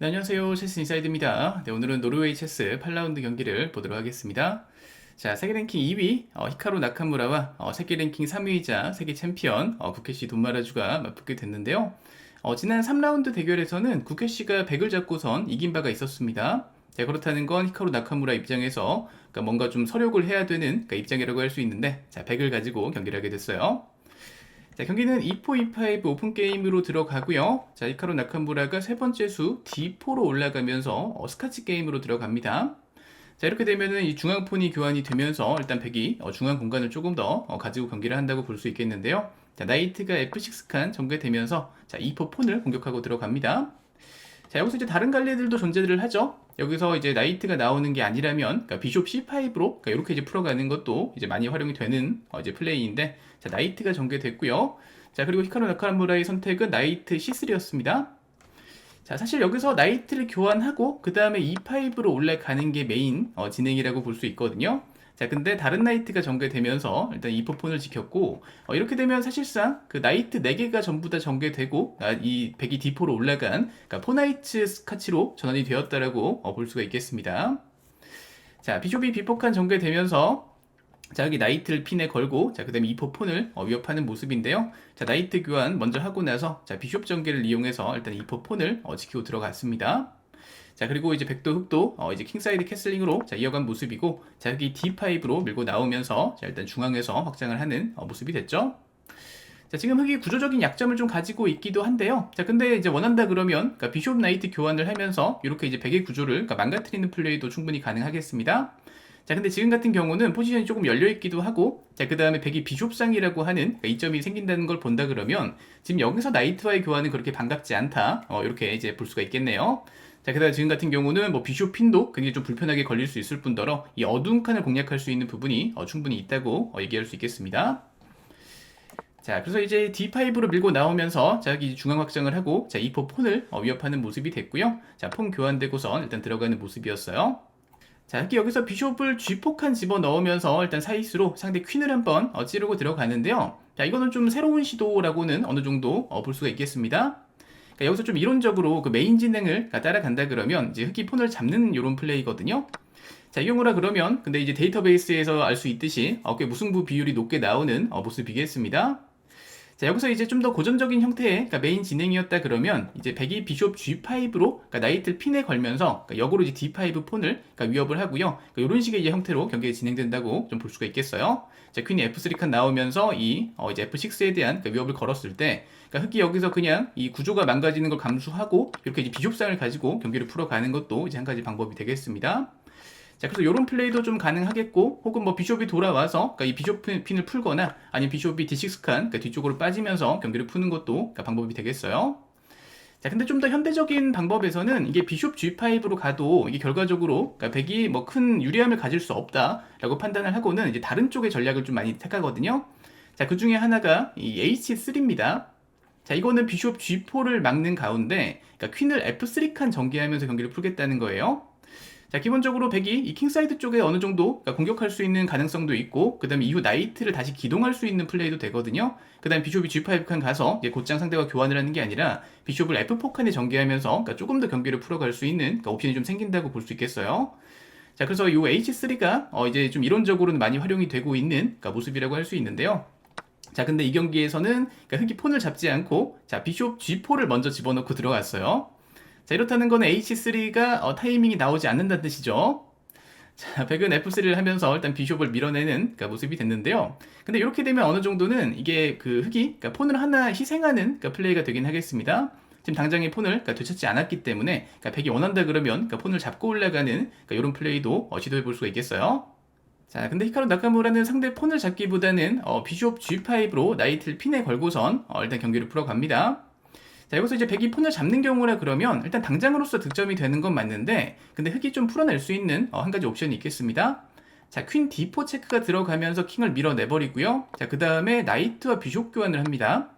네, 안녕하세요. 체스 인사이드입니다. 네, 오늘은 노르웨이 체스 8라운드 경기를 보도록 하겠습니다. 자, 세계 랭킹 2위 어, 히카루 나카무라와 어, 세계 랭킹 3위이자 세계 챔피언 어, 구케시 돈마라주가 맞붙게 됐는데요. 어, 지난 3라운드 대결에서는 구케시가 100을 잡고선 이긴 바가 있었습니다. 자, 그렇다는 건 히카루 나카무라 입장에서 그러니까 뭔가 좀 서력을 해야 되는 그러니까 입장이라고 할 수 있는데 자, 100을 가지고 경기를 하게 됐어요. 자, 경기는 2포 2파이브 오픈 게임으로 들어가고요. 자, 이카로 나카무라가 세 번째 수 D4로 올라가면서 어, 스카치 게임으로 들어갑니다. 자, 이렇게 되면은 이 중앙폰이 교환이 되면서 일단 백이 어, 중앙 공간을 조금 더 어, 가지고 경기를 한다고 볼 수 있겠는데요. 자, 나이트가 F6 칸 전개되면서 자, 2포 폰을 공격하고 들어갑니다. 자, 여기서 이제 다른 갈래들도 존재를 하죠. 여기서 이제 나이트가 나오는 게 아니라면, 그러니까 비숍 C5로, 그러니까 이렇게 이제 풀어가는 것도 이제 많이 활용이 되는 어, 이제 플레이인데, 자, 나이트가 전개됐고요. 자, 그리고 히카루 나카무라의 선택은 나이트 C3였습니다. 자, 사실 여기서 나이트를 교환하고, 그 다음에 E5로 올라가는 게 메인 어, 진행이라고 볼 수 있거든요. 자, 근데 다른 나이트가 전개되면서 일단 이 포폰을 지켰고, 어, 이렇게 되면 사실상 그 나이트 4개가 전부 다 전개되고, 아, 이 백이 D4로 올라간, 그러니까 포나이츠 스카치로 전환이 되었다라고 어, 볼 수가 있겠습니다. 자, 비숍이 비폭한 전개되면서, 자, 여기 나이트를 핀에 걸고, 자, 그 다음에 이포 폰을 어, 위협하는 모습인데요. 자, 나이트 교환 먼저 하고 나서, 자, 비숍 전개를 이용해서 일단 이포 폰을 어, 지키고 들어갔습니다. 자 그리고 이제 백도 흑도 어, 이제 킹사이드 캐슬링으로 자, 이어간 모습이고 자 여기 D5로 밀고 나오면서 자 일단 중앙에서 확장을 하는 어, 모습이 됐죠. 자 지금 흑이 구조적인 약점을 좀 가지고 있기도 한데요. 자 근데 이제 원한다 그러면 그러니까 비숍 나이트 교환을 하면서 이렇게 이제 백의 구조를 그러니까 망가뜨리는 플레이도 충분히 가능하겠습니다. 자 근데 지금 같은 경우는 포지션이 조금 열려 있기도 하고 자 그 다음에 백이 비숍상이라고 하는 그러니까 이점이 생긴다는 걸 본다 그러면 지금 여기서 나이트와의 교환은 그렇게 반갑지 않다 어, 이렇게 이제 볼 수가 있겠네요. 자, 게다가 지금 같은 경우는 뭐 비숍 핀도 굉장히 좀 불편하게 걸릴 수 있을 뿐더러 이 어두운 칸을 공략할 수 있는 부분이 어, 충분히 있다고 어, 얘기할 수 있겠습니다. 자, 그래서 이제 D5로 밀고 나오면서 자, 여기 중앙 확장을 하고 자, 2포 폰을 어, 위협하는 모습이 됐고요. 자, 폰 교환되고선 일단 들어가는 모습이었어요. 자, 이렇게 여기서 비숍을 G4 칸 집어 넣으면서 일단 사이스로 상대 퀸을 한번 어, 찌르고 들어가는데요. 자, 이거는 좀 새로운 시도라고는 어느 정도 어, 볼 수가 있겠습니다. 그러니까 여기서 좀 이론적으로 그 메인 진행을 따라간다 그러면 이제 흑이 폰을 잡는 이런 플레이거든요. 자, 이 경우라 그러면 근데 이제 데이터베이스에서 알 수 있듯이 어, 꽤 무승부 비율이 높게 나오는 어, 모습이겠습니다. 자, 여기서 이제 좀 더 고전적인 형태의 그러니까 메인 진행이었다 그러면 이제 백이 비숍 G5로 그러니까 나이트를 핀에 걸면서 그러니까 역으로 이제 D5 폰을 그러니까 위협을 하고요. 그러니까 이런 식의 이제 형태로 경기가 진행된다고 좀 볼 수가 있겠어요. 자, 퀸이 F3 칸 나오면서 이 어, 이제 F6에 대한 그러니까 위협을 걸었을 때 그러니까 흑이 여기서 그냥 이 구조가 망가지는 걸 감수하고 이렇게 이제 비숍상을 가지고 경기를 풀어가는 것도 이제 한 가지 방법이 되겠습니다. 자, 그래서 이런 플레이도 좀 가능하겠고, 혹은 뭐 비숍이 돌아와서, 그러니까 이 비숍 핀을 풀거나, 아니면 비숍이 D6칸, 그러니까 뒤쪽으로 빠지면서 경기를 푸는 것도 그러니까 방법이 되겠어요. 자, 근데 좀 더 현대적인 방법에서는 이게 비숍 G5로 가도 이게 결과적으로, 그러니까 백이 뭐 큰 유리함을 가질 수 없다라고 판단을 하고는 이제 다른 쪽의 전략을 좀 많이 택하거든요. 자, 그 중에 하나가 이 H3입니다. 자, 이거는 비숍 G4를 막는 가운데, 그러니까 퀸을 F3 칸 전개하면서 경기를 풀겠다는 거예요. 자, 기본적으로 백이 이 킹사이드 쪽에 어느 정도 그러니까 공격할 수 있는 가능성도 있고, 그 다음에 이후 나이트를 다시 기동할 수 있는 플레이도 되거든요. 그 다음에 비숍이 G5 칸 가서 이제 곧장 상대와 교환을 하는 게 아니라 비숍을 F4 칸에 전개하면서 그러니까 조금 더 경기를 풀어갈 수 있는 그러니까 옵션이 좀 생긴다고 볼 수 있겠어요. 자, 그래서 이 H3가 어 이제 좀 이론적으로는 많이 활용이 되고 있는 그러니까 모습이라고 할 수 있는데요. 자, 근데 이 경기에서는 그러니까 흑이 폰을 잡지 않고 자, 비숍 G4를 먼저 집어넣고 들어갔어요. 자, 이렇다는 거는 H3가 어, 타이밍이 나오지 않는다는 뜻이죠. 자, 백은 F3를 하면서 일단 비숍을 밀어내는 그러니까 모습이 됐는데요. 근데 이렇게 되면 어느 정도는 이게 그 흑이 그러니까 폰을 하나 희생하는 그러니까 플레이가 되긴 하겠습니다. 지금 당장에 폰을 그러니까 되찾지 않았기 때문에 그러니까 백이 원한다 그러면 그러니까 폰을 잡고 올라가는 그러니까 이런 플레이도 어, 시도해 볼 수가 있겠어요. 자, 근데 히카루 나카무라는 상대 폰을 잡기보다는 어, 비숍 G5로 나이트를 핀에 걸고선 어, 일단 경기를 풀어갑니다. 자, 여기서 이제 백이 폰을 잡는 경우라 그러면 일단 당장으로서 득점이 되는 건 맞는데 근데 흑이 좀 풀어낼 수 있는 어, 한 가지 옵션이 있겠습니다. 자, 퀸 D4 체크가 들어가면서 킹을 밀어내버리고요. 자, 그 다음에 나이트와 비숍 교환을 합니다.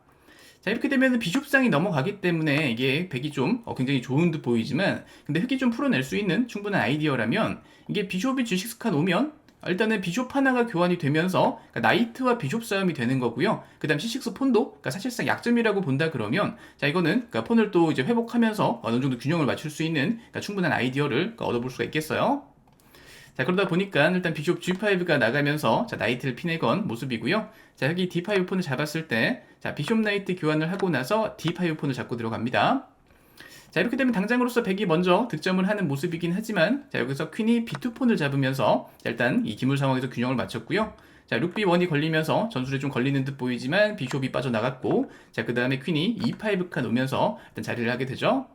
자, 이렇게 되면 비숍상이 넘어가기 때문에 이게 백이 좀 어, 굉장히 좋은 듯 보이지만 근데 흑이 좀 풀어낼 수 있는 충분한 아이디어라면 이게 비숍이 G6칸 오면 일단은 비숍 하나가 교환이 되면서 그러니까 나이트와 비숍 싸움이 되는 거고요. 그 다음 C6 폰도 그러니까 사실상 약점이라고 본다 그러면 자 이거는 그러니까 폰을 또 이제 회복하면서 어느 정도 균형을 맞출 수 있는 그러니까 충분한 아이디어를 그러니까 얻어볼 수가 있겠어요. 자 그러다 보니까 일단 비숍 G5가 나가면서 자 나이트를 피내건 모습이고요. 자 여기 D5 폰을 잡았을 때 자 비숍 나이트 교환을 하고 나서 D5 폰을 잡고 들어갑니다. 자 이렇게 되면 당장으로서 백이 먼저 득점을 하는 모습이긴 하지만 자 여기서 퀸이 B2 폰을 잡으면서 자, 일단 이 기물 상황에서 균형을 맞췄고요. 자, 룩 B1이 걸리면서 전술에 좀 걸리는 듯 보이지만 비숍이 빠져나갔고 자, 그 다음에 퀸이 E5 칸 오면서 일단 자리를 하게 되죠.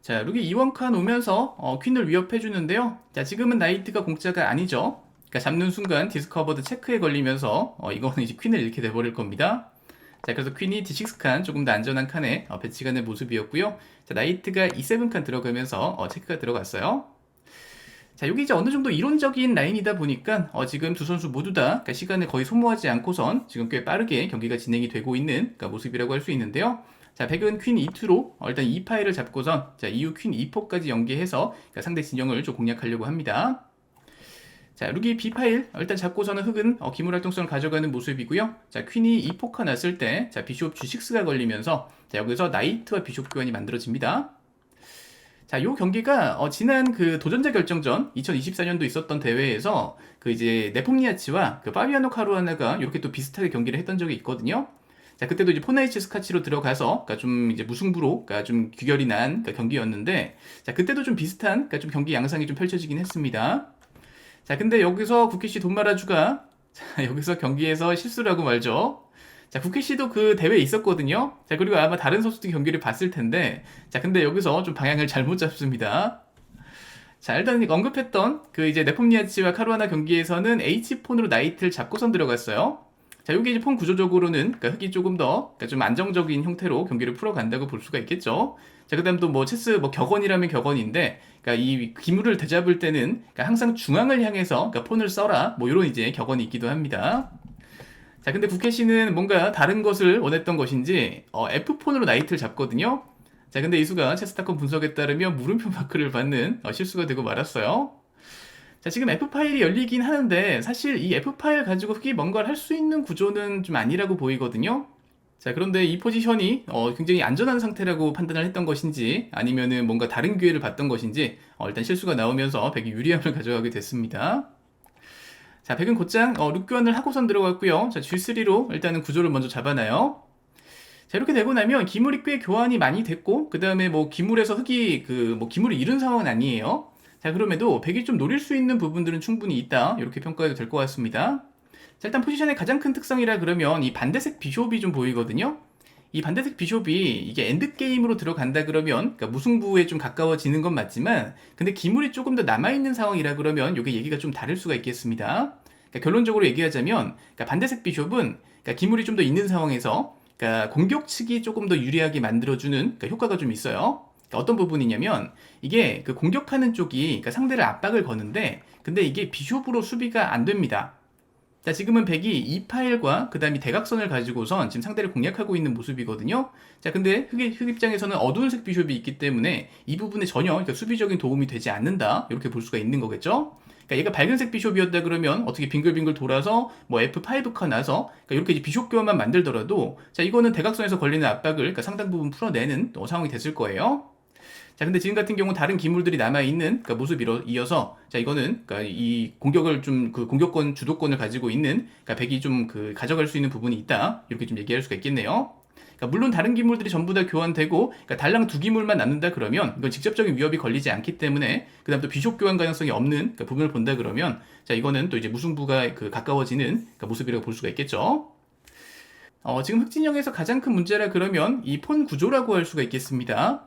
자, 룩이 E1 칸 오면서 어, 퀸을 위협해 주는데요. 자, 지금은 나이트가 공짜가 아니죠. 그러니까 잡는 순간 디스커버드 체크에 걸리면서 어, 이거는 이제 퀸을 잃게 돼버릴 겁니다. 자, 그래서 퀸이 D6 칸 조금 더 안전한 칸에 어, 배치가 된 모습이었고요. 자, 나이트가 E7 칸 들어가면서 어, 체크가 들어갔어요. 자, 여기 이제 어느 정도 이론적인 라인이다 보니까 어, 지금 두 선수 모두 다 그러니까 시간을 거의 소모하지 않고선 지금 꽤 빠르게 경기가 진행이 되고 있는 그러니까 모습이라고 할 수 있는데요. 자, 백은 퀸 E2로 어, 일단 E 파일을 잡고선 자, 이후 퀸 E4까지 연계해서 그러니까 상대 진영을 좀 공략하려고 합니다. 자, 룩이 B 파일 일단 잡고서는 흑은 어, 기물 활동성을 가져가는 모습이고요. 자, 퀸이 E4가 났을 때 자, 비숍 G6가 걸리면서 자, 여기서 나이트와 비숍 교환이 만들어집니다. 자, 요 경기가 어, 지난 그 도전자 결정전 2024년도 있었던 대회에서 그 이제 네폼니아치와 그 파비아노 카루아나가 이렇게 또 비슷하게 경기를 했던 적이 있거든요. 자, 그때도 이제 포나이치 스카치로 들어가서 그러니까 좀 이제 무승부로 그러니까 좀 귀결이 난 그러니까 경기였는데 자, 그때도 좀 비슷한 그러니까 좀 경기 양상이 좀 펼쳐지긴 했습니다. 자, 근데 여기서 구키시 돈마라주가 자, 여기서 경기에서 실수를 하고 말죠. 자, 국회 씨도 그 대회에 있었거든요. 자, 그리고 아마 다른 선수도 경기를 봤을 텐데, 자, 근데 여기서 좀 방향을 잘못 잡습니다. 자, 일단 언급했던 그 이제 네폼니아치와 카루아나 경기에서는 H폰으로 나이트를 잡고선 들어갔어요. 자, 여기 이제 폰 구조적으로는 그러니까 흑이 조금 더 그러니까 좀 안정적인 형태로 경기를 풀어간다고 볼 수가 있겠죠. 자, 그 다음 또 뭐 체스 뭐 격언이라면 격언인데, 그러니까 이 기물을 되잡을 때는 그러니까 항상 중앙을 향해서 그러니까 폰을 써라 뭐 이런 이제 격언이 있기도 합니다. 자, 근데 국회 씨는 뭔가 다른 것을 원했던 것인지 어, F폰으로 나이트를 잡거든요. 자, 근데 이수가 체스타콘 분석에 따르면 물음표 마크를 받는 어, 실수가 되고 말았어요. 자, 지금 F 파일이 열리긴 하는데 사실 이 F 파일 가지고 흑이 뭔가를 할 수 있는 구조는 좀 아니라고 보이거든요. 자, 그런데 이 포지션이 어, 굉장히 안전한 상태라고 판단을 했던 것인지 아니면은 뭔가 다른 기회를 봤던 것인지 어, 일단 실수가 나오면서 백이 유리함을 가져가게 됐습니다. 자, 백은 곧장 어, 룩 교환을 하고선 들어갔고요. 자, G3로 일단은 구조를 먼저 잡아놔요. 자, 이렇게 되고 나면 기물이 꽤 교환이 많이 됐고, 그 다음에 뭐 기물에서 흑이 그 뭐 기물을 잃은 상황은 아니에요. 자, 그럼에도 백이 좀 노릴 수 있는 부분들은 충분히 있다. 이렇게 평가해도 될 것 같습니다. 자, 일단 포지션의 가장 큰 특성이라 그러면 이 반대색 비숍이 좀 보이거든요. 이 반대색 비숍이 이게 엔드게임으로 들어간다 그러면 그러니까 무승부에 좀 가까워지는 건 맞지만 근데 기물이 조금 더 남아있는 상황이라 그러면 이게 얘기가 좀 다를 수가 있겠습니다. 그러니까 결론적으로 얘기하자면 그러니까 반대색 비숍은 그러니까 기물이 좀 더 있는 상황에서 그러니까 공격 측이 조금 더 유리하게 만들어주는 그러니까 효과가 좀 있어요. 그러니까 어떤 부분이냐면 이게 그 공격하는 쪽이 그러니까 상대를 압박을 거는데 근데 이게 비숍으로 수비가 안 됩니다. 자, 지금은 백이 이 파일과 그 다음에 대각선을 가지고선 지금 상대를 공략하고 있는 모습이거든요. 자, 근데 흑, 흑 입장에서는 어두운 색 비숍이 있기 때문에 이 부분에 전혀 그러니까 수비적인 도움이 되지 않는다. 이렇게 볼 수가 있는 거겠죠. 그러니까 얘가 밝은색 비숍이었다 그러면 어떻게 빙글빙글 돌아서 뭐 F5카 나서 그러니까 이렇게 이제 비숍 교환만 만들더라도 자, 이거는 대각선에서 걸리는 압박을 그러니까 상당 부분 풀어내는 또 상황이 됐을 거예요. 자, 근데 지금 같은 경우 다른 기물들이 남아 있는 그러니까 모습 이어서 자 이거는 그러니까 이 공격을 좀 그 공격권 주도권을 가지고 있는 그러니까 백이 좀 그 가져갈 수 있는 부분이 있다 이렇게 좀 얘기할 수가 있겠네요. 그러니까 물론 다른 기물들이 전부 다 교환되고 그러니까 달랑 두 기물만 남는다 그러면 이건 직접적인 위협이 걸리지 않기 때문에 그다음 또 비숍 교환 가능성이 없는 그러니까 부분을 본다 그러면 자 이거는 또 이제 무승부가 그 가까워지는 그러니까 모습이라고 볼 수가 있겠죠. 어, 지금 흑진영에서 가장 큰 문제라 그러면 이 폰 구조라고 할 수가 있겠습니다.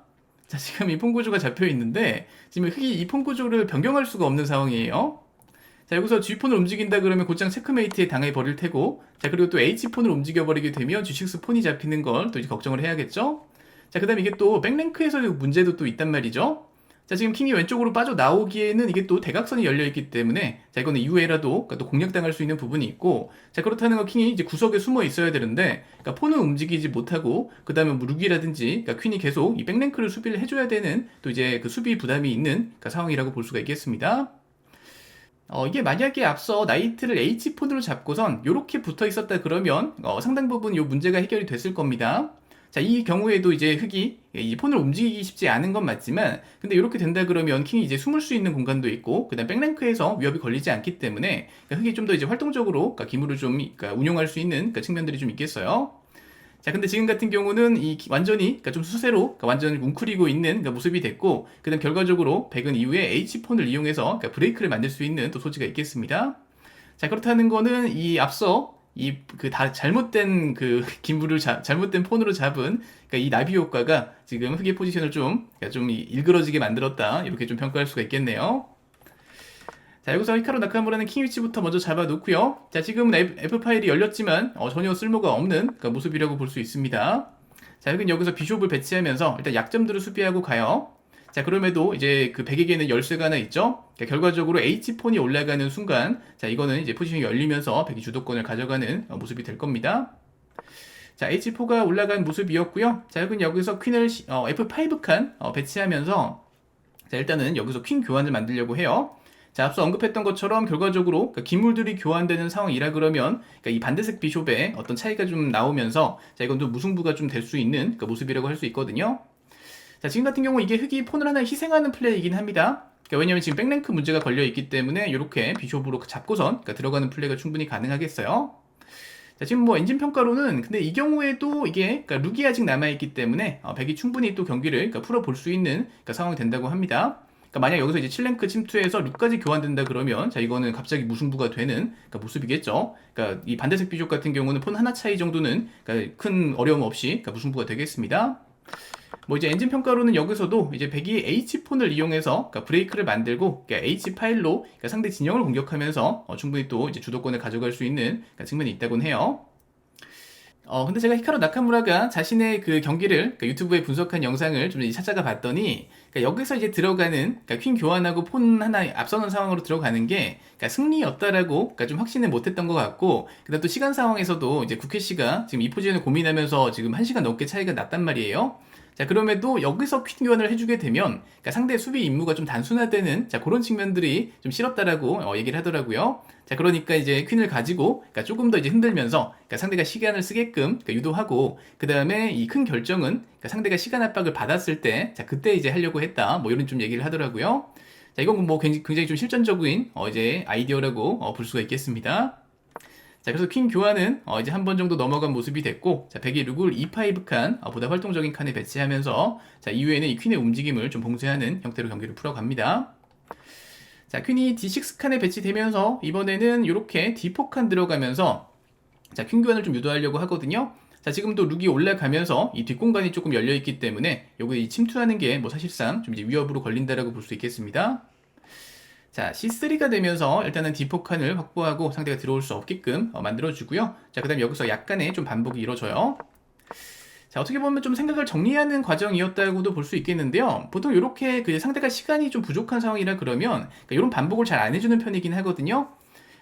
자, 지금 이 폰 구조가 잡혀 있는데 지금 흑이 이 폰 구조를 변경할 수가 없는 상황이에요. 자, 여기서 G폰을 움직인다 그러면 곧장 체크메이트에 당해 버릴 테고, 자, 그리고 또 H폰을 움직여 버리게 되면 G6 폰이 잡히는 걸 또 이제 걱정을 해야겠죠? 자, 그 다음에 이게 또 백랭크에서 문제도 또 있단 말이죠? 자, 지금 킹이 왼쪽으로 빠져 나오기에는 이게 또 대각선이 열려 있기 때문에, 자, 이거는 이후에라도 그러니까 또 공략당할 수 있는 부분이 있고, 자, 그렇다는 거 킹이 이제 구석에 숨어 있어야 되는데, 그러니까 폰은 움직이지 못하고, 그 다음에 뭐 룩이라든지, 그러니까 퀸이 계속 이 백랭크를 수비를 해줘야 되는 또 이제 그 수비 부담이 있는 그러니까 상황이라고 볼 수가 있겠습니다. 어, 이게 만약에 앞서 나이트를 H폰으로 잡고선 이렇게 붙어 있었다 그러면 어, 상당 부분 이 문제가 해결이 됐을 겁니다. 자, 이 경우에도 이제 흑이 이 폰을 움직이기 쉽지 않은 건 맞지만 근데 이렇게 된다 그러면 킹이 이제 숨을 수 있는 공간도 있고 그다음 백랭크에서 위협이 걸리지 않기 때문에 그러니까 흑이 좀 더 이제 활동적으로 그러니까 기물을 좀 그러니까 운용할 수 있는 그러니까 측면들이 좀 있겠어요. 자, 근데 지금 같은 경우는 이 기- 완전히 그러니까 좀 수세로 그러니까 완전히 뭉클이고 있는 그러니까 모습이 됐고 그 다음 결과적으로 백은 이후에 H폰을 이용해서 그러니까 브레이크를 만들 수 있는 또 소지가 있겠습니다. 자, 그렇다는 거는 이 앞서 이 그 다 잘못된 그 기물을 자- 잘못된 폰으로 잡은 그러니까 이 나비 효과가 지금 흑의 포지션을 좀 그러니까 좀 이- 일그러지게 만들었다 이렇게 좀 평가할 수가 있겠네요. 자 여기서 히카루 나카무라는 킹 위치부터 먼저 잡아놓고요. 자 지금은 F, 파일이 열렸지만 어, 전혀 쓸모가 없는 그러니까 모습이라고 볼 수 있습니다. 자 여기는 여기서 비숍을 배치하면서 일단 약점들을 수비하고 가요. 자 그럼에도 이제 그 백에게는 열쇠가 하나 있죠. 그러니까 결과적으로 H폰이 올라가는 순간 자 이거는 이제 포지션이 열리면서 백이 주도권을 가져가는 어, 모습이 될 겁니다. 자 H4가 올라간 모습이었고요. 자 여기는 여기서 퀸을 시- 어, F5 칸 어, 배치하면서 자 일단은 여기서 퀸 교환을 만들려고 해요. 자 앞서 언급했던 것처럼 결과적으로 그러니까 기물들이 교환되는 상황이라 그러면 그러니까 이 반대색 비숍에 어떤 차이가 좀 나오면서 자 이건 좀 무승부가 좀 될 수 있는 그 모습이라고 할 수 있거든요. 자 지금 같은 경우 이게 흑이 폰을 하나 희생하는 플레이이긴 합니다. 그러니까 왜냐면 지금 백랭크 문제가 걸려 있기 때문에 이렇게 비숍으로 잡고선 그러니까 들어가는 플레이가 충분히 가능하겠어요. 자, 지금 뭐 엔진 평가로는 근데 이 경우에도 이게 그러니까 룩이 아직 남아 있기 때문에 어, 백이 충분히 또 경기를 그러니까 풀어 볼 수 있는 그러니까 상황이 된다고 합니다. 그러니까 만약 여기서 이제 7랭크 침투해서 룩까지 교환된다 그러면 자 이거는 갑자기 무승부가 되는 그러니까 모습이겠죠. 그러니까 이 반대색 비족 같은 경우는 폰 하나 차이 정도는 그러니까 큰 어려움 없이 그러니까 무승부가 되겠습니다. 뭐 이제 엔진 평가로는 여기서도 이제 백이 H 폰을 이용해서 그러니까 브레이크를 만들고 그러니까 H 파일로 그러니까 상대 진영을 공격하면서 어, 충분히 또 이제 주도권을 가져갈 수 있는 그러니까 측면이 있다곤 해요. 어, 근데 제가 히카루 나카무라가 자신의 그 경기를 그러니까 유튜브에 분석한 영상을 좀 찾아가 봤더니 그러니까 여기서 이제 들어가는 그러니까 퀸 교환하고 폰 하나 앞서는 상황으로 들어가는 게 그러니까 승리였다라고 그러니까 좀 확신을 못했던 것 같고 그다음 또 시간 상황에서도 이제 국회 씨가 지금 이 포지션을 고민하면서 지금 한 시간 넘게 차이가 났단 말이에요. 자 그럼에도 여기서 퀸 교환을 해주게 되면 그러니까 상대 수비 임무가 좀 단순화되는 자 그런 측면들이 좀 싫었다라고 어, 얘기를 하더라고요. 자 그러니까 이제 퀸을 가지고 그러니까 조금 더 이제 흔들면서 그러니까 상대가 시간을 쓰게끔 그러니까 유도하고 그 다음에 이 큰 결정은 그러니까 상대가 시간 압박을 받았을 때 자 그때 이제 하려고 했다 뭐 이런 좀 얘기를 하더라고요. 자 이건 뭐 굉장히, 굉장히 좀 실전적인 어, 이제 아이디어라고 어, 볼 수가 있겠습니다. 자, 그래서 퀸 교환은 어, 이제 한 번 정도 넘어간 모습이 됐고, 자, 백이 룩을 E5 칸, 어, 보다 활동적인 칸에 배치하면서, 자, 이후에는 이 퀸의 움직임을 좀 봉쇄하는 형태로 경기를 풀어갑니다. 자, 퀸이 D6 칸에 배치되면서, 이번에는 이렇게 D4 칸 들어가면서, 자, 퀸 교환을 좀 유도하려고 하거든요. 자, 지금도 룩이 올라가면서 이 뒷공간이 조금 열려있기 때문에, 이 침투하는 게 뭐 사실상 좀 이제 위협으로 걸린다라고 볼 수 있겠습니다. 자, C3가 되면서 일단은 D4 칸을 확보하고 상대가 들어올 수 없게끔 어, 만들어주고요. 자, 그 다음 여기서 약간의 좀 반복이 이루어져요. 자, 어떻게 보면 좀 생각을 정리하는 과정이었다고도 볼 수 있겠는데요. 보통 이렇게 그 상대가 시간이 좀 부족한 상황이라 그러면 그러니까 이런 반복을 잘 안 해주는 편이긴 하거든요.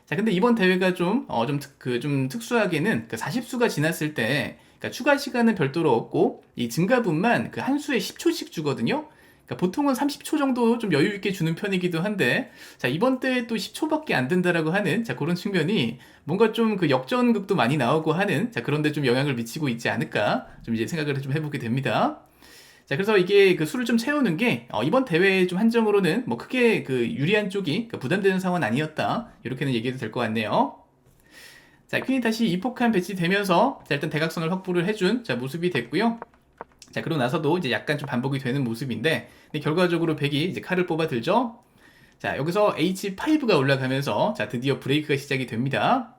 자, 근데 이번 대회가 좀, 어, 좀, 특, 그, 좀 특수하게는 그 40수가 지났을 때, 그러니까 추가 시간은 별도로 없고, 이 증가분만 그 한 수에 10초씩 주거든요. 그러니까 보통은 30초 정도 좀 여유 있게 주는 편이기도 한데, 자, 이번 대회 또 10초밖에 안 된다라고 하는, 자, 그런 측면이 뭔가 좀 그 역전극도 많이 나오고 하는, 자, 그런데 좀 영향을 미치고 있지 않을까, 좀 이제 생각을 좀 해보게 됩니다. 자, 그래서 이게 그 수를 좀 채우는 게, 어, 이번 대회의 좀 한정으로는 뭐 크게 그 유리한 쪽이 그 부담되는 상황은 아니었다. 이렇게는 얘기해도 될 것 같네요. 자, 퀸이 다시 이폭한 배치 되면서, 자, 일단 대각선을 확보를 해준, 자, 모습이 됐고요. 자, 그러고 나서도 이제 약간 좀 반복이 되는 모습인데, 결과적으로 백이 이제 칼을 뽑아 들죠? 자, 여기서 H5가 올라가면서, 자, 드디어 브레이크가 시작이 됩니다.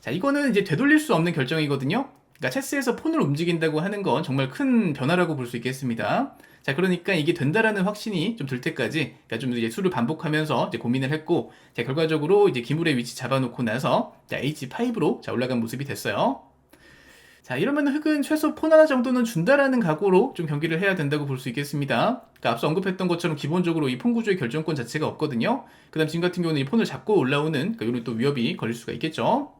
자, 이거는 이제 되돌릴 수 없는 결정이거든요. 그러니까 체스에서 폰을 움직인다고 하는 건 정말 큰 변화라고 볼 수 있겠습니다. 자, 그러니까 이게 된다라는 확신이 좀 들 때까지, 그러니까 좀 이제 수를 반복하면서 이제 고민을 했고, 자, 결과적으로 이제 기물의 위치 잡아놓고 나서, 자, H5로 자, 올라간 모습이 됐어요. 자, 이러면 흑은 최소 폰 하나 정도는 준다라는 각오로 좀 경기를 해야 된다고 볼 수 있겠습니다. 그러니까 앞서 언급했던 것처럼 기본적으로 이 폰 구조의 결정권 자체가 없거든요. 그 다음 지금 같은 경우는 이 폰을 잡고 올라오는, 그러니까 이런 또 위협이 걸릴 수가 있겠죠.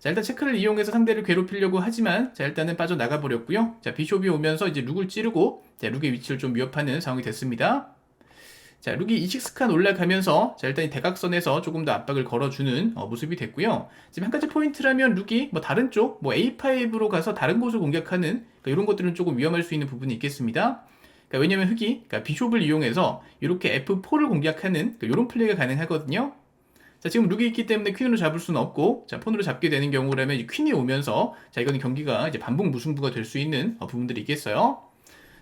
자, 일단 체크를 이용해서 상대를 괴롭히려고 하지만, 자, 일단은 빠져나가 버렸고요. 자, 비숍이 오면서 이제 룩을 찌르고, 자, 룩의 위치를 좀 위협하는 상황이 됐습니다. 자, 룩이 2식스칸 올라가면서 자, 일단 이 대각선에서 조금 더 압박을 걸어주는 어, 모습이 됐고요. 지금 한 가지 포인트라면 룩이 뭐 다른 쪽, 뭐 A5로 가서 다른 곳을 공격하는 그러니까 이런 것들은 조금 위험할 수 있는 부분이 있겠습니다. 그러니까 왜냐면 흑이 그러니까 비숍을 이용해서 이렇게 F4를 공략하는 그러니까 이런 플레이가 가능하거든요. 자, 지금 룩이 있기 때문에 퀸으로 잡을 수는 없고, 자, 폰으로 잡게 되는 경우라면 퀸이 오면서, 자, 이거는 경기가 이제 반복 무승부가 될 수 있는 어, 부분들이 있겠어요.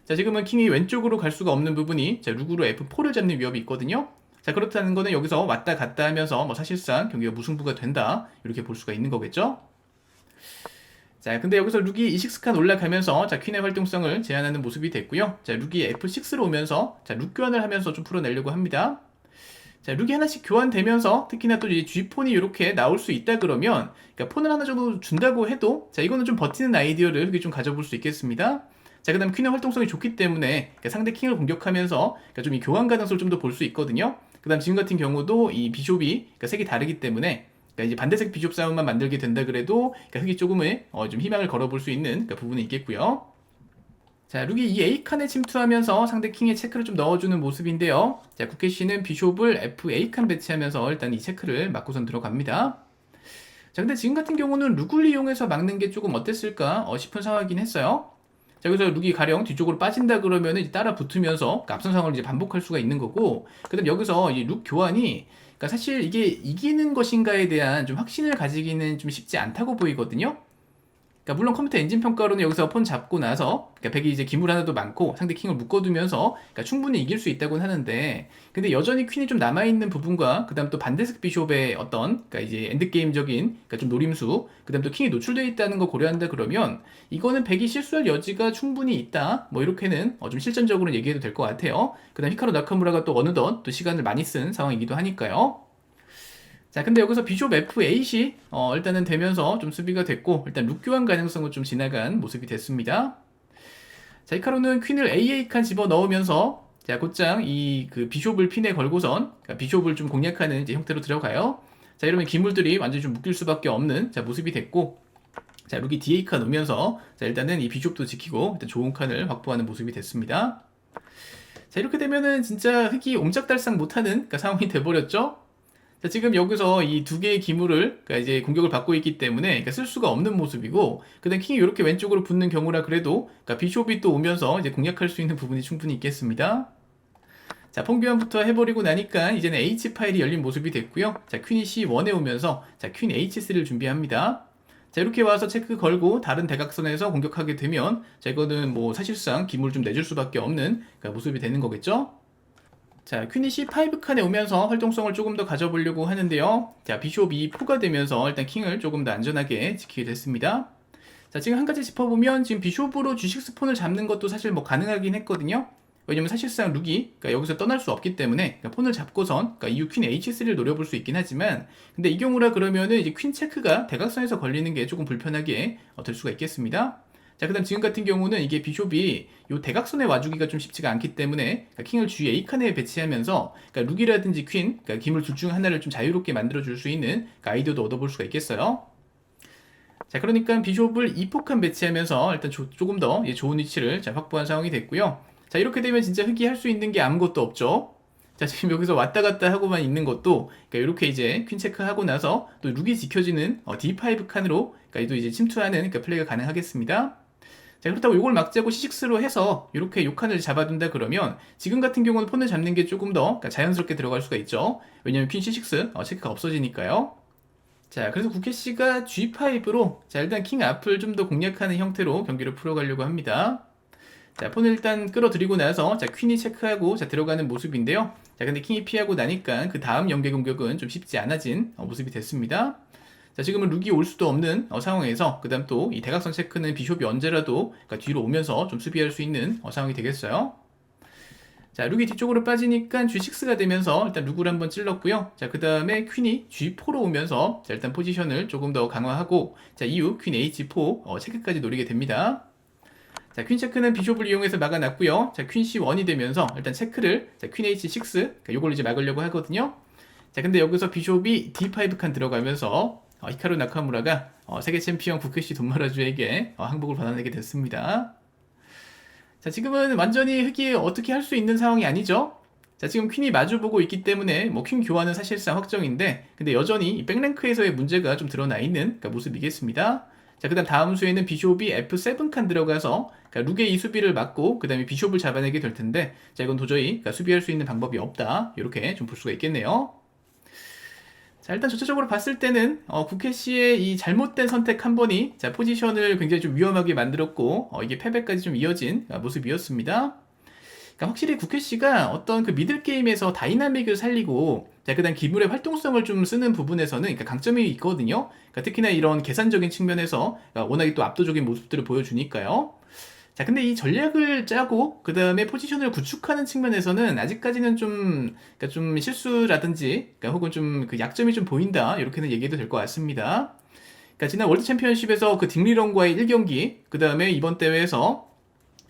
자, 지금은 킹이 왼쪽으로 갈 수가 없는 부분이, 자, 룩으로 F4를 잡는 위협이 있거든요. 자, 그렇다는 거는 여기서 왔다 갔다 하면서 뭐 사실상 경기가 무승부가 된다. 이렇게 볼 수가 있는 거겠죠? 자, 근데 여기서 룩이 이식스칸 올라가면서 자, 퀸의 활동성을 제한하는 모습이 됐고요. 자, 룩이 F6로 오면서 자, 룩 교환을 하면서 좀 풀어내려고 합니다. 자, 룩이 하나씩 교환되면서 특히나 또 이제 G폰이 이렇게 나올 수 있다 그러면 그러니까 폰을 하나 정도 준다고 해도 자, 이거는 좀 버티는 아이디어를 흑이 좀 가져볼 수 있겠습니다. 자, 그 다음 퀸의 활동성이 좋기 때문에 상대 킹을 공격하면서 그러니까 좀이 교환 가능성을 좀 더 볼 수 있거든요. 그 다음 지금 같은 경우도 이 비숍이 그러니까 색이 다르기 때문에 그러니까 이제 반대색 비숍 싸움만 만들게 된다 그래도 흑이 조금의 어, 좀 희망을 걸어볼 수 있는 부분이 있겠고요. 자, 룩이 이 A칸에 침투하면서 상대 킹의 체크를 좀 넣어주는 모습인데요. 자, 국회씨는 비숍을 F A칸 배치하면서 일단 이 체크를 맞고선 들어갑니다. 자, 근데 지금 같은 경우는 룩을 이용해서 막는 게 조금 어땠을까 어, 싶은 상황이긴 했어요. 자, 그래서 룩이 가령 뒤쪽으로 빠진다 그러면 이제 따라 붙으면서 그 앞선 상황을 이제 반복할 수가 있는 거고, 그 다음 여기서 이 룩 교환이 그러니까 사실 이게 이기는 것인가에 대한 좀 확신을 가지기는 좀 쉽지 않다고 보이거든요. 그러니까 물론 컴퓨터 엔진 평가로는 여기서 폰 잡고 나서 그러니까 백이 이제 기물 하나도 많고 상대 킹을 묶어두면서 그러니까 충분히 이길 수 있다고는 하는데 근데 여전히 퀸이 좀 남아 있는 부분과 그다음 또 반대색 비숍의 어떤 그러니까 이제 엔드 게임적인 그러니까 좀 노림수 그다음 또 킹이 노출되어 있다는 거 고려한다 그러면 이거는 백이 실수할 여지가 충분히 있다 뭐 이렇게는 어 좀 실전적으로 얘기해도 될 것 같아요. 그다음 히카루 나카무라가 또 어느덧 또 시간을 많이 쓴 상황이기도 하니까요. 자, 근데 여기서 비숍 F8이 어, 일단은 되면서 좀 수비가 됐고 일단 룩 교환 가능성은 좀 지나간 모습이 됐습니다. 자, 히카루는 퀸을 AA 칸 집어 넣으면서 자, 곧장 이 그 비숍을 핀에 걸고선 그러니까 비숍을 좀 공략하는 이제 형태로 들어가요. 자, 이러면 기물들이 완전히 좀 묶일 수밖에 없는 자, 모습이 됐고 자, 룩이 DA 칸 오면서 자, 일단은 이 비숍도 지키고 일단 좋은 칸을 확보하는 모습이 됐습니다. 자, 이렇게 되면은 진짜 흑이 옴짝달싹 못하는 그러니까 상황이 돼버렸죠. 자, 지금 여기서 이 두 개의 기물을 그러니까 이제 공격을 받고 있기 때문에 그러니까 쓸 수가 없는 모습이고 그다음 킹이 이렇게 왼쪽으로 붙는 경우라 그래도 그러니까 비숍이 또 오면서 이제 공략할 수 있는 부분이 충분히 있겠습니다. 자, 폰교환부터 해버리고 나니까 이제는 H 파일이 열린 모습이 됐고요. 자, 퀸이 C1에 오면서 자, 퀸 H3를 준비합니다. 자, 이렇게 와서 체크 걸고 다른 대각선에서 공격하게 되면 자, 이거는 뭐 사실상 기물 좀 내줄 수밖에 없는 그러니까 모습이 되는 거겠죠. 자, 퀸이 C5 칸에 오면서 활동성을 조금 더 가져보려고 하는데요. 자, 비숍이 포가 되면서 일단 킹을 조금 더 안전하게 지키게 됐습니다. 자, 지금 한 가지 짚어보면 지금 비숍으로 주식 스폰을 잡는 것도 사실 뭐 가능하긴 했거든요. 왜냐면 사실상 룩이 그러니까 여기서 떠날 수 없기 때문에 그러니까 폰을 잡고선 그러니까 이후 퀸 H3를 노려볼 수 있긴 하지만 근데 이 경우라 그러면은 이제 퀸 체크가 대각선에서 걸리는 게 조금 불편하게 어, 될 수가 있겠습니다. 자, 그 다음 지금 같은 경우는 이게 비숍이 요 대각선에 와주기가 좀 쉽지가 않기 때문에 그러니까 킹을 주위 A칸에 배치하면서 그러니까 룩이라든지 퀸, 그러니까 기물 둘 중 하나를 좀 자유롭게 만들어줄 수 있는 그러니까 아이디어도 얻어볼 수가 있겠어요. 자, 그러니까 비숍을 2포칸 배치하면서 일단 조, 조금 더 좋은 위치를 자, 확보한 상황이 됐고요. 자, 이렇게 되면 진짜 흑이 할 수 있는 게 아무것도 없죠. 자, 지금 여기서 왔다 갔다 하고만 있는 것도, 그러니까 이렇게 이제 퀸 체크하고 나서 또 룩이 지켜지는 어, D5 칸으로, 그러니까 또 이제 침투하는 그러니까 플레이가 가능하겠습니다. 자, 그렇다고 이걸 막자고 C6로 해서 이렇게 요 칸을 잡아둔다 그러면 지금 같은 경우는 폰을 잡는 게 조금 더 그러니까 자연스럽게 들어갈 수가 있죠. 왜냐면 퀸 C6 어, 체크가 없어지니까요. 자, 그래서 국회 씨가 G5로 자, 일단 킹 앞을 좀 더 공략하는 형태로 경기를 풀어가려고 합니다. 자, 폰을 일단 끌어들이고 나서 자, 퀸이 체크하고 자, 들어가는 모습인데요. 자, 근데 킹이 피하고 나니까 그 다음 연계 공격은 좀 쉽지 않아진 어, 모습이 됐습니다. 자, 지금은 룩이 올 수도 없는 어, 상황에서 그다음 또 이 대각선 체크는 비숍이 언제라도 그러니까 뒤로 오면서 좀 수비할 수 있는 어, 상황이 되겠어요. 자, 룩이 뒤쪽으로 빠지니까 G6가 되면서 일단 룩을 한번 찔렀고요. 자, 그 다음에 퀸이 G4로 오면서 자, 일단 포지션을 조금 더 강화하고 자, 이후 퀸 H4 어, 체크까지 노리게 됩니다. 자, 퀸 체크는 비숍을 이용해서 막아놨고요. 자, 퀸 C1이 되면서 일단 체크를 자, 퀸 H6 그러니까 요걸 이제 막으려고 하거든요. 자, 근데 여기서 비숍이 D5 칸 들어가면서 어, 히카루 나카무라가 어, 세계 챔피언 부케시 돈마라주에게 어, 항복을 받아내게 됐습니다. 자, 지금은 완전히 흑이 어떻게 할 수 있는 상황이 아니죠. 자, 지금 퀸이 마주보고 있기 때문에 뭐 퀸 교환은 사실상 확정인데 근데 여전히 이 백랭크에서의 문제가 좀 드러나 있는 그러니까 모습이겠습니다. 자, 그 다음 다음 수에는 비숍이 F7 칸 들어가서 그러니까 룩의 이 수비를 막고 그 다음에 비숍을 잡아내게 될 텐데 자, 이건 도저히 그러니까 수비할 수 있는 방법이 없다. 이렇게 좀 볼 수가 있겠네요. 자, 일단 전체적으로 봤을 때는 어, 국회 씨의 이 잘못된 선택 한 번이 자, 포지션을 굉장히 좀 위험하게 만들었고 어, 이게 패배까지 좀 이어진 아, 모습이었습니다. 그러니까 확실히 국회 씨가 어떤 그 미들 게임에서 다이나믹을 살리고 자, 그다음 기물의 활동성을 좀 쓰는 부분에서는 그러니까 강점이 있거든요. 그러니까 특히나 이런 계산적인 측면에서 그러니까 워낙에 또 압도적인 모습들을 보여주니까요. 자, 근데 이 전략을 짜고 그 다음에 포지션을 구축하는 측면에서는 아직까지는 좀, 그러니까 좀 실수라든지, 그러니까 혹은 좀 그 약점이 좀 보인다 이렇게는 얘기해도 될 것 같습니다. 그러니까 지난 월드 챔피언십에서 그 딩리런과의 1경기, 그 다음에 이번 대회에서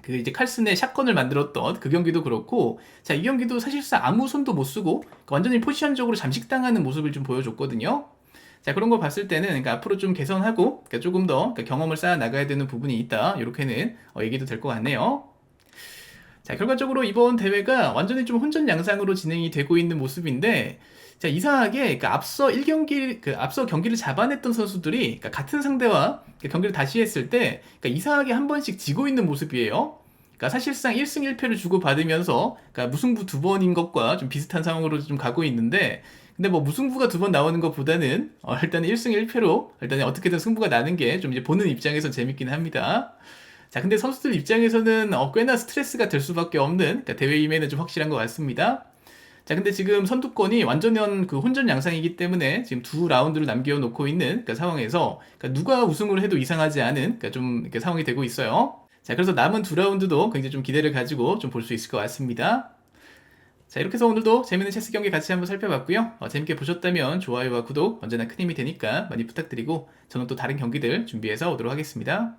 그 이제 칼슨의 샷건을 만들었던 그 경기도 그렇고, 자, 이 경기도 사실상 아무 손도 못 쓰고 완전히 포지션적으로 잠식당하는 모습을 좀 보여줬거든요. 자, 그런 거 봤을 때는, 그러니까 앞으로 좀 개선하고, 그러니까 조금 더 그러니까 경험을 쌓아 나가야 되는 부분이 있다. 이렇게는 어, 얘기도 될 것 같네요. 자, 결과적으로 이번 대회가 완전히 좀 혼전 양상으로 진행이 되고 있는 모습인데, 자, 이상하게, 그러니까 앞서 1경기, 그 앞서 경기를 잡아냈던 선수들이, 그러니까 같은 상대와 그러니까 경기를 다시 했을 때, 그러니까 이상하게 한 번씩 지고 있는 모습이에요. 그러니까 사실상 1승 1패를 주고받으면서, 그러니까 무승부 두 번인 것과 좀 비슷한 상황으로 좀 가고 있는데, 근데 뭐 무승부가 두 번 나오는 것보다는 어, 일단은 1승 1패로 일단은 어떻게든 승부가 나는 게 좀 이제 보는 입장에서 재밌긴 합니다. 자, 근데 선수들 입장에서는 어, 꽤나 스트레스가 될 수밖에 없는 그러니까 대회임에는 좀 확실한 것 같습니다. 자, 근데 지금 선두권이 완전한 그 혼전 양상이기 때문에 지금 두 라운드를 남겨놓고 있는 그러니까 상황에서 그러니까 누가 우승을 해도 이상하지 않은 그러니까 좀 상황이 되고 있어요. 자, 그래서 남은 두 라운드도 굉장히 좀 기대를 가지고 좀 볼 수 있을 것 같습니다. 자, 이렇게 해서 오늘도 재밌는 체스 경기 같이 한번 살펴봤고요. 어, 재밌게 보셨다면 좋아요와 구독 언제나 큰 힘이 되니까 많이 부탁드리고 저는 또 다른 경기들 준비해서 오도록 하겠습니다.